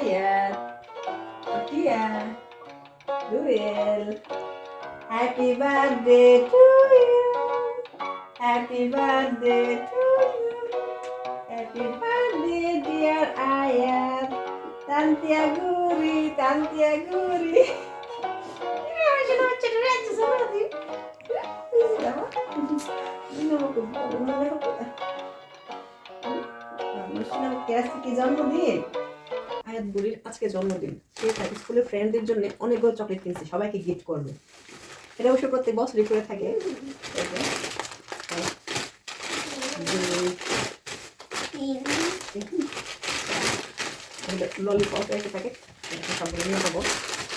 Ayat. Dia. Duel. Happy birthday to you. Happy birthday to you. Happy birthday dear Ayat. Tantia Guri, Tantia Guri. Ini apa sih nama cedera aja sama dia? Siapa? Ini আয়াত বুড়ির আজকে জন্মদিন। সে তার স্কুলের ফ্রেন্ডদের জন্য অনেকগুলো chocolate কিনছে, সবাইকে গিফট করবে। এটা অবশ্য প্রত্যেক বছরই করে থাকে। থাকে নিয়ে যাব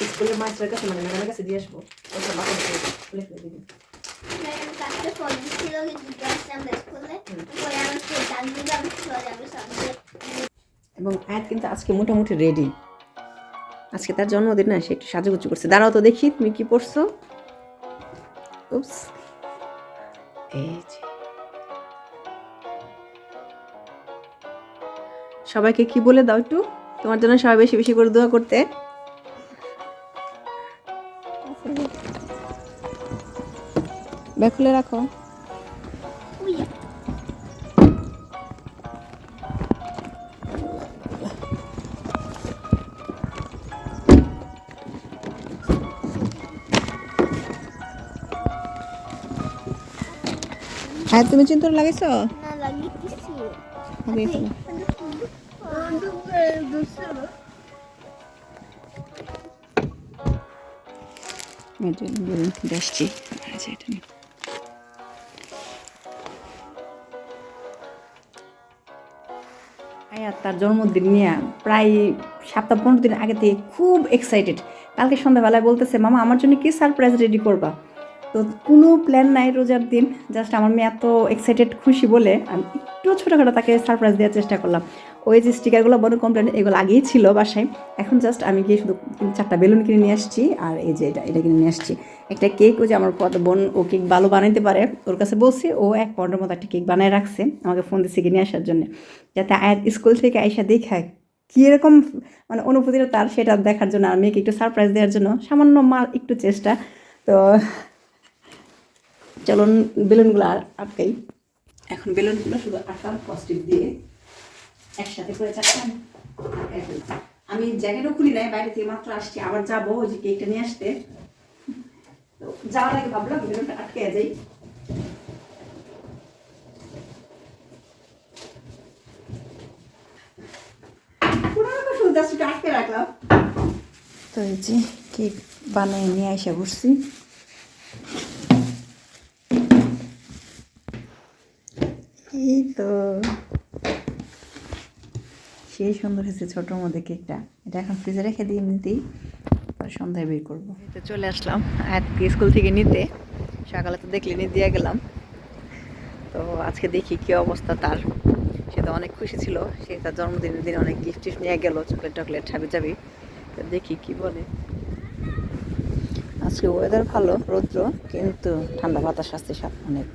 স্কুলের কাছে মানে কাছে দিয়ে আসব। এবং আয়াত কিন্তু আজকে মোটামুটি রেডি আজকে তার জন্মদিন না, সে একটু সাজুগুজু করছে। দাঁড়াও তো দেখি, তুমি কি পড়ছো? উপস এই যে। সবাইকে কি বলে দাও একটু? তোমার জন্য সবাই বেশি বেশি করে দোয়া করতে। ব্যাগ খুলে রাখো। হ্যাঁ তুমি চিন্তা লাগাইছো? না আচ্ছা এটা আয়াত তার জন্মদিন নিয়ে প্রায় সপ্তাহ পনেরো দিন আগে থেকে খুব এক্সাইটেড কালকে সন্ধ্যাবেলায় বলতেছে মামা আমার জন্য কি সারপ্রাইজ রেডি করবা? তো কোনো প্ল্যান নাই রোজার দিন জাস্ট আমার মেয়ে এত এক্সাইটেড খুশি বলে আমি একটু ছোটোখাটো তাকে সারপ্রাইজ দেওয়ার চেষ্টা করলাম। ওই যে স্টিকারগুলো বড় কমপ্লেন এগুলো আগেই ছিল বাসায়। এখন জাস্ট আমি গিয়ে শুধু চারটা বেলুন কিনে নিয়ে আসছি, আর এই যে এটা এটা কিনে নিয়ে আসছি। একটা কেক ও যে আমার কত বোন, ও কেক ভালো বানাইতে পারে, ওর কাছে বলছি, ও এক পাউন্ডের মতো একটা কেক বানায় রাখছে, আমাকে ফোন দিচ্ছে কিনে আসার জন্য। যাতে আয়াত স্কুল থেকে আইসা দেখায় কী এরকম মানে অনুভূতিটা তার, সেটা দেখার জন্য, আর মেয়েকে একটু সারপ্রাইজ দেওয়ার জন্য, সামান্য মার একটু চেষ্টা। তো চলুন বেলুনগুলো আর আটকাই। এখন বেলুনগুলো শুধু আটকাম পজিটিভ দিয়ে একসাথে করে চাচ্ছেন আমি জ্যাকেটও খুলি নাই, বাইরে থেকে মাত্র আসছি, আবার যাব ওই যে কেকটা নিয়ে আসতে। তো যাওয়ার আগে ভাবলাম বেলুনটা আটকে যাই। আটকে রাখলাম। তো এই যে কেক বানিয়ে নিয়ে এসে বসছি। এই তো। সেই সুন্দর হয়েছে ছোটোর মধ্যে কেকটা। এটা এখন ফ্রিজে রেখে দিয়ে নিতেই পরে সন্ধ্যায় বের করব। তো চলে আসলাম আয়াতকে স্কুল থেকে নিতে। সকালে তো দেখলে নিয়ে দিয়ে গেলাম। তো আজকে দেখি কী অবস্থা তার। সে তো অনেক খুশি ছিল। সে তার জন্মদিনের দিন অনেক গিফট টিফট নিয়ে গেল চকলেট টকলেট হাবি যাবি তো দেখি কি বলে। আজকে ওয়েদার ভালো, রৌদ্র, কিন্তু ঠান্ডা বাতাস আসছে সাত, অনেক।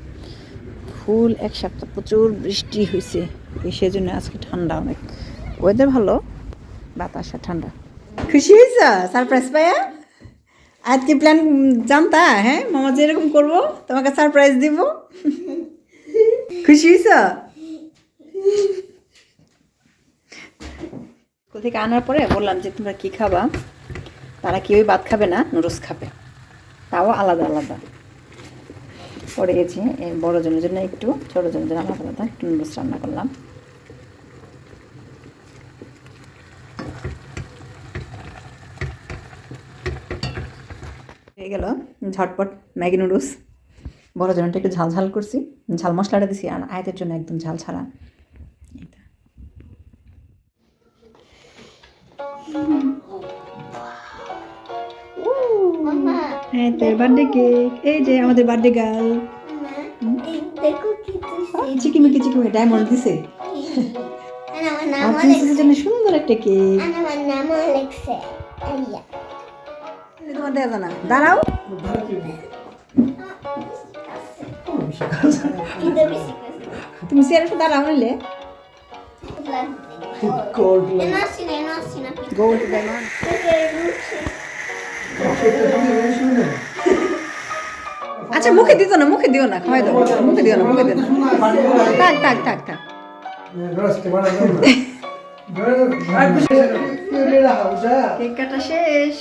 ফুল এক সপ্তাহ প্রচুর বৃষ্টি হয়েছে এই সেজন্য আজকে ঠান্ডা অনেক। ওয়েদার ভালো বাতাস ঠান্ডা। খুশি হয়েছ সারপ্রাইজ পাইয়া আজকে প্ল্যান জানতা হ্যাঁ? মামা যে এরকম করব তোমাকে সারপ্রাইজ দিব। খুশি হয়েছ স্কুল থেকে আনার পরে বললাম যে তোমরা কি খাবা? তারা কেউই ভাত খাবে না? নুডলস খাবে। তাও আলাদা আলাদা। পরে গেছি এই বড় জনের জন্য একটু ছোট জনের জন্য আলাদা আলাদা একটু নুডলস রান্না করলাম। হয়ে গেল ঝটপট ম্যাগি নুডলস। বড় জনটা একটু ঝাল ঝাল করছি ঝাল মশলাটা দিছি আর আয়তের জন্য একদম ঝাল ছাড়া। এটা। হ্যাঁ তোর বার্থডে কেক এই যে আমাদের বার্থডে গার্ল দেখো চিকিমিকি চিকিমি ডায়মন্ড দিছে আমার প্রিন্সেসের জন্য সুন্দর একটা কেক আমার নাম তোমার দাঁড়াও তুমি চেয়ারে দাঁড়াও নিলে আচ্ছা মুখে দিত না মুখে দিও না খাওয়াই দাও। মুখে দিও না মুখে দিও না। থাক থাক থাক শেষ।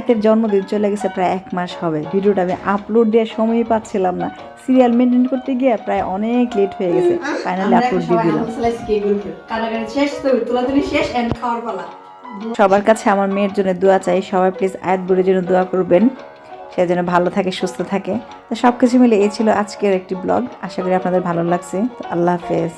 এতের জন্মদিন চলে গেছে প্রায় এক মাস হবে। ভিডিওটা আমি আপলোড দেওয়ার সময়ই পাচ্ছিলাম না। সিরিয়াল মেনটেন করতে গিয়ে প্রায় অনেক লেট হয়ে গেছে। ফাইনালি আপলোড দিয়ে দিলাম। সবার কাছে আমার মেয়ের জন্য দোয়া চাই। সবাই প্লিজ আয়াত বুড়ির জন্য দোয়া করবেন। সে যেন ভালো থাকে, সুস্থ থাকে। তো সব কিছু মিলে এই ছিল আজকের একটি ব্লগ আশা করি আপনাদের ভালো লাগছে। তো আল্লাহ হাফেজ।